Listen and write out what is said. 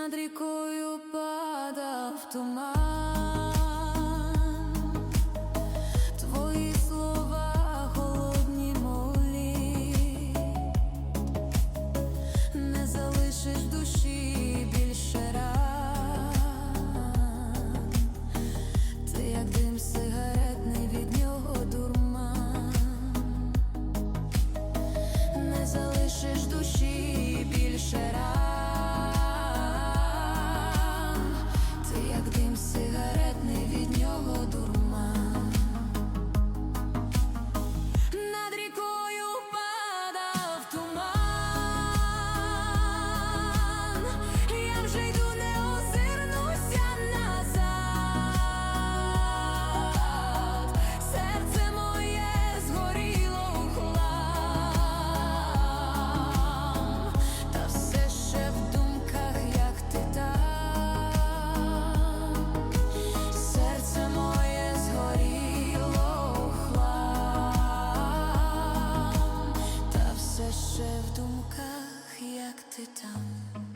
над рікою падав туман, твої слова холодні молі, не залишиш душі більше ти як сигаретний від нього дурман, не залишиш душі як дим сигаретний від нього Jeszcze w dumkach jak ty tam